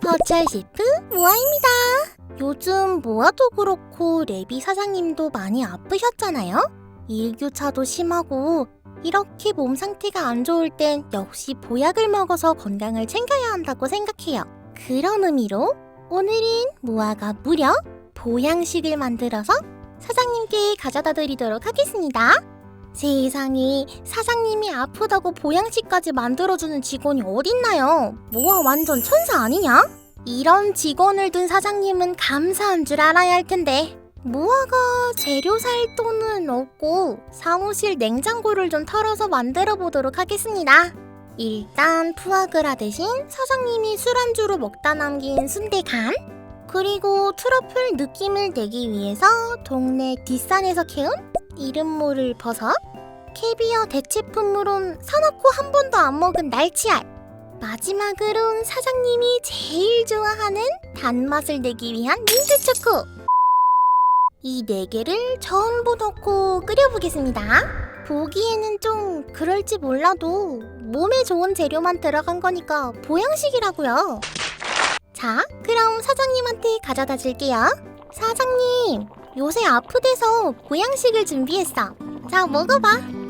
버추얼 셰프 모아입니다. 요즘 모아도 그렇고 레비 사장님도 많이 아프셨잖아요? 일교차도 심하고 이렇게 몸 상태가 안 좋을 땐 역시 보약을 먹어서 건강을 챙겨야 한다고 생각해요. 그런 의미로 오늘은 모아가 무려 보양식을 만들어서 사장님께 가져다 드리도록 하겠습니다. 세상에 사장님이 아프다고 보양식까지 만들어주는 직원이 어딨나요? 모아 완전 천사 아니냐? 이런 직원을 둔 사장님은 감사한 줄 알아야 할 텐데 모아가 재료 살 돈은 없고 사무실 냉장고를 좀 털어서 만들어 보도록 하겠습니다. 일단 푸아그라 대신 사장님이 술안주로 먹다 남긴 순대간 그리고 트러플 느낌을 내기 위해서 동네 뒷산에서 캐온 이름 모를 버섯 캐비어 대체품으론 사놓고 한 번도 안 먹은 날치알. 마지막으론 사장님이 제일 좋아하는 단맛을 내기 위한 민트 초코. 이 네 개를 전부 넣고 끓여보겠습니다. 보기에는 좀 그럴지 몰라도 몸에 좋은 재료만 들어간 거니까 보양식이라고요. 자 그럼 사장님한테 가져다 줄게요. 사장님 요새 아프대서 보양식을 준비했어. 자 먹어봐